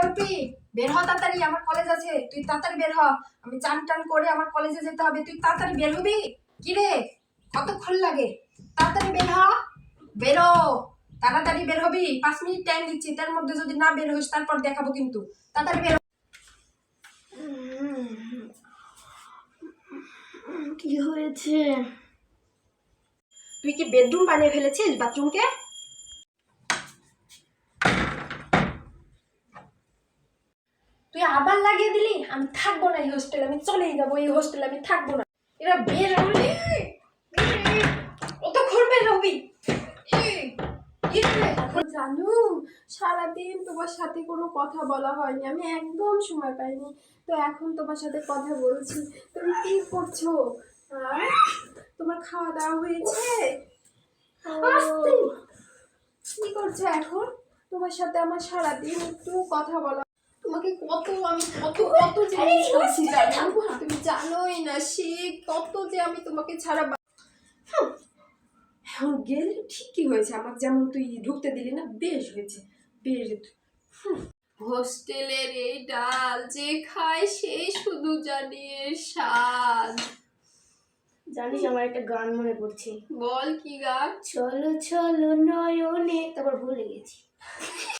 অর্পি বের হ তাড়াতাড়ি আমার কলেজ আছে। তুই তাড়াতাড়ি বের হ। আমি চান টান করে আমার কলেজে যেতে হবে। তুই তাড়াতাড়ি বের হবি? কি রে? কতক্ষণ লাগে? তাড়াতাড়ি বের হ। বেরো তাড়াতাড়ি বের হবি? পাঁচ মিনিট টাইম দিচ্ছি। তার মধ্যে যদি না বের হইস তারপর দেখাবো কিন্তু। তাড়াতাড়ি বের কি হয়েছে? তুই কি বেডরুম বানিয়ে ফেলেছিস বাথরুমকে? তুই আবার লাগিয়ে দিলি? আমি থাকব না এই হোস্টেলে আমি চলেই যাব এই হোস্টেলে আমি থাকব না। এরা বের হলে। কতক্ষণ বের হবি এই, কি রে? এখন জানু সারাদিন তোমার সাথে কোনো কথা বলা হয়নি। আমি একদম সময় পাইনি। তো এখন তোমার সাথে কথা বলছি। তুমি কি করছ? তোমার খাওয়া দাওয়া হয়েছে? কি করছ এখন? তোমার সাথে আমার সারাদিন একটু কথা বলা তোমাকে কত আমি কত কত জিনিস বলছি জানো? তুমি জানোই না সে কত যে আমি তোমাকে ছাড়া এখন গেলে ঠিকই হয়েছে আমার যেমন তুই ঢুকতে দিলি না বেশ হয়েছে বেশ। হোস্টেলের এই ডাল যে খায় সে শুধু জানে এর স্বাদ। জানিস আমার একটা গান মনে পড়ছে। বল কি গান? চলো চলো নয়নে তারপর ভুলে গেছি।